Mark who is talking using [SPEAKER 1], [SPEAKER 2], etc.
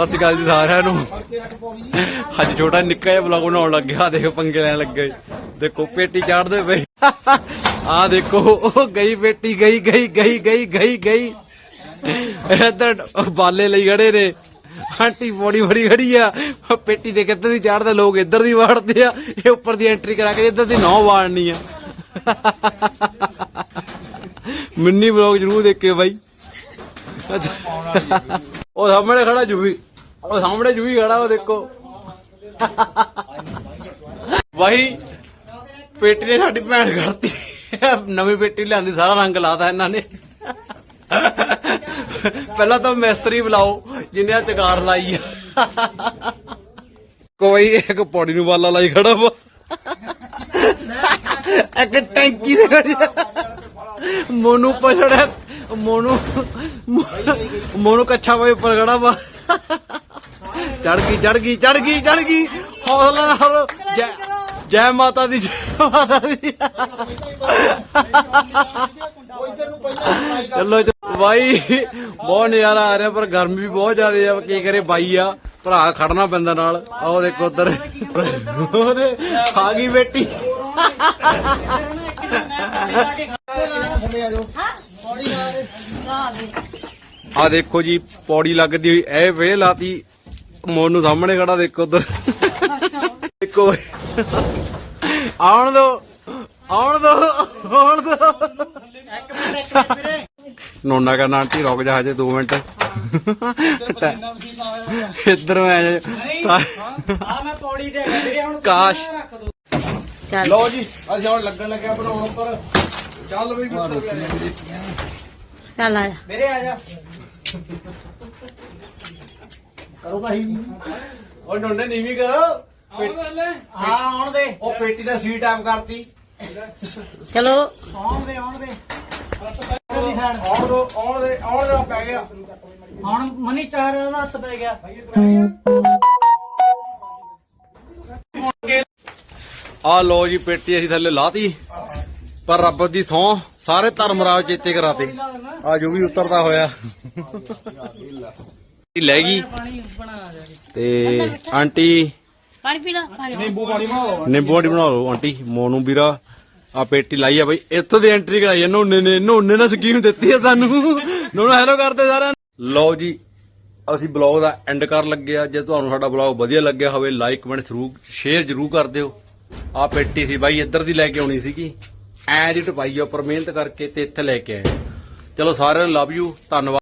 [SPEAKER 1] ਸਤਿ ਸ਼੍ਰੀ ਅਕਾਲ ਜੀ ਸਾਰਿਆਂ ਨੂੰ। ਅੱਜ ਛੋਟਾ ਨਿੱਕਾ ਜਿਹਾ ਬਲੌਗ ਬਣਾਉਣ ਲੱਗਿਆ ਦੇਖ ਪੰਗੇ ਲੈਣ ਲੱਗੇ ਦੇਖੋ ਪੇਟੀ ਚਾੜਦੇ ਪਏ। ਆ ਦੇਖੋ, ਉਹ ਗਈ ਪੇਟੀ, ਗਈ ਗਈ ਗਈ ਗਈ ਗਈ ਗਈ। ਇੱਧਰ ਬਾਲੇ ਲਈ ਖੜੇ ਨੇ। ਆਂਟੀ ਬੋੜੀ ਬੜੀ ਖੜੀ ਆ। ਪੇਟੀ ਦੇ ਕਿੱਧਰ ਦੀ ਚਾੜਦੇ ਲੋਕ? ਇੱਧਰ ਦੀ ਵਾੜਦੇ ਆ। ਇਹ ਉੱਪਰ ਦੀ ਐਂਟਰੀ ਕਰਾ ਕੇ ਇੱਧਰ ਦੀ ਨੌ ਵਾੜਨੀ ਆ। ਮਿੰਨੀ ਬਲੌਗ ਜਰੂਰ ਦੇਖਿਓ ਬਾਈ। ਅੱਛਾ। ਉਹ ਸਾਹਮਣੇ ਖੜਾ ਜੂਵੀ ਉਹ ਸਾਹਮਣੇ ਜੂਵੀ ਖੜਾ ਉਹ ਦੇਖੋ। ਬਾਈ ਪੇਟੀ ਨੇ ਸਾਡੀ ਭੈਣ ਕਰਤੀ। ਨਵੀਂ ਪੇਟੀ ਲਿਆਂਦੀ, ਸਾਰਾ ਰੰਗ ਲਾਤਾ ਇਹਨਾਂ ਨੇ। ਪਹਿਲਾਂ ਤਾਂ ਮਿਸਤਰੀ ਬੁਲਾਓ ਜਿੰਨੇ ਆ ਚਗਾਰ ਲਾਈ ਆ। ਕੋਈ ਇੱਕ ਪੌੜੀ ਨੂੰ ਵਾਲਾ ਲਾਈ ਖੜਾ ਵਾ। ਇੱਕ ਟੈਂਕੀ ਦੇ ਖੜੀ ਮੋਨੂ ਪਛੜਿਆ, ਮੋਨੂ ਮੋਨੂ ਕੱਛਾ ਵੇ ਉੱਪਰ ਖੜਾ ਵਾ। ਚੜ ਗਈ ਚੜ ਗਈ ਚੜ ਗਈ ਚੜ ਗਈ। ਹੌਸਲਾ ਨਾਲ ਜੈ ਜੈ ਮਾਤਾ ਦੀ, ਜੈ ਮਾਤਾ ਦੀ। ਚਲੋ ਚਲੋ। ਬਾਈ, ਬਹੁਤ ਨਜ਼ਾਰਾ ਆ ਰਿਹਾ, ਪਰ ਗਰਮੀ ਵੀ ਬਹੁਤ ਜ਼ਿਆਦਾ ਆ। ਕੀ ਕਰੇ ਬਾਈ ਆ? ਭਰਾ ਖੜਨਾ ਪੈਂਦਾ ਨਾਲ। ਆਓ ਦੇਖੋ ਉਧਰ। ਉਹਨੇ ਆ ਗਈ ਬੇਟੀ। ਆ ਦੇਖੋ ਜੀ, ਪੌੜੀ ਲੱਗਦੀ ਹੋਈ, ਇਹ ਵੇ ਲਾਤੀ। ਮੋਨ ਨੂੰ ਸਾਹਮਣੇ ਖੜਾ ਦੇਖੋ ਉਧਰ। ਦੇਖੋ। ਆਉਣ ਦੋ। ਆਉਣ ਦੋ। ਆਉਣ ਦੋ। ਨੋਨਾ ਕਹਿੰਦਾ ਆਂਟੀ ਰੁਕ ਜਾ ਹਜੇ 2 ਮਿੰਟ। ਇੱਧਰ ਮੈਂ
[SPEAKER 2] ਆ ਮੈਂ ਪੌੜੀ ਤੇ ਵੀਰੇ ਹੁਣ
[SPEAKER 1] ਕਾਸ਼।
[SPEAKER 3] ਚੱਲ।
[SPEAKER 1] ਲਓ ਜੀ ਅਸੀਂ ਹੁਣ ਲੱਗਣ ਲੱਗਿਆ ਬਣਾਉਣ ਉੱਪਰ ਚੱਲ ਬਈ
[SPEAKER 3] ਚੱਲ ਆ ਜਾ
[SPEAKER 2] ਵੀਰੇ ਆ ਜਾ।
[SPEAKER 1] ਉਹ ਨੋਨੇ ਨੀਵੀਂ ਕਰੋ।
[SPEAKER 2] ਹਾਂ ਆਉਣ ਦੇ।
[SPEAKER 1] ਉਹ ਪੇਟੀ ਦਾ ਸੀਟ ਆਪ ਕਰਤੀ।
[SPEAKER 3] ਚਲੋ।
[SPEAKER 2] ਆਉਣ ਦੇ ਆਉਣ ਦੇ। ਉਹਦੀ ਸਾਈਡ
[SPEAKER 1] ਆਉਣ ਦੋ ਆਉਣ ਦੇ ਆਉਣ ਦੇ ਪੈ ਗਿਆ।
[SPEAKER 2] ਹੁਣ ਮਨੀ ਚਾਰ ਦਾ ਹੱਥ ਪੈ ਗਿਆ।
[SPEAKER 1] ਆ ਲੋ ਜੀ ਪੇਟੀ ਅਸੀਂ ਥੱਲੇ ਲਾਤੀ। ਪਰ ਰੱਬ ਦੀ ਸੌ ਸਾਰੇ ਧਰਮਰਾਜ ਚੇਤੇ ਕਰਾਤੇ। ਆ ਜੋ ਵੀ ਉਤਰਦਾ ਹੋਇਆ। ਲੈ ਗਈ। ਤੇ ਆਂਟੀ।
[SPEAKER 3] ਪਾਣੀ ਪੀਣਾ ਪਾਣੀ
[SPEAKER 1] ਨਿੰਬੂ ਪਾਣੀ ਬਣਾਓ। ਨਿੰਬੂ ਪਾਣੀ ਬਣਾ ਲਓ ਆਂਟੀ। ਮੋਨੂ ਵੀਰਾ ਆ ਪੇਟੀ ਲਾਈ ਆ ਬਈ। ਇੱਥੋਂ ਦੀ ਐਂਟਰੀ ਕਰਾਈ ਆ। ਨੋਨੇ ਨੇ ਨੋਨੇ ਨੇ ਸਕੀਮ ਦਿੱਤੀ ਆ ਸਾਨੂੰ। ਨੋਨਾ ਹੈਲੋ ਕਰਦੇ ਸਾਰਿਆਂ ਨੂੰ। ਲਓ ਜੀ ਅਸੀਂ ਬਲੌਗ ਦਾ ਐਂਡ ਕਰਨ ਲੱਗੇ ਆ। ਜੇ ਤੁਹਾਨੂੰ ਸਾਡਾ ਬਲੌਗ ਵਧੀਆ ਲੱਗਿਆ ਹੋਵੇ ਲਾਈਕ ਕਮੈਂਟ ਜ਼ਰੂਰ ਸ਼ੇਅਰ ਜ਼ਰੂਰ ਕਰ ਦਿਓ। ਆ ਪੇਟੀ ਸੀ ਬਾਈ ਇੱਧਰ ਦੀ ਲੈ ਕੇ ਆਉਣੀ ਸੀਗੀ। ਐ ਦੀ ਟਪਾਈ ਉੱਪਰ ਮਿਹਨਤ ਕਰਕੇ ਤੇ ਇੱਥੇ ਲੈ ਕੇ ਆਏ। ਚਲੋ ਸਾਰਿਆਂ ਨੂੰ ਲਵ ਯੂ ਧੰਨਵਾਦ।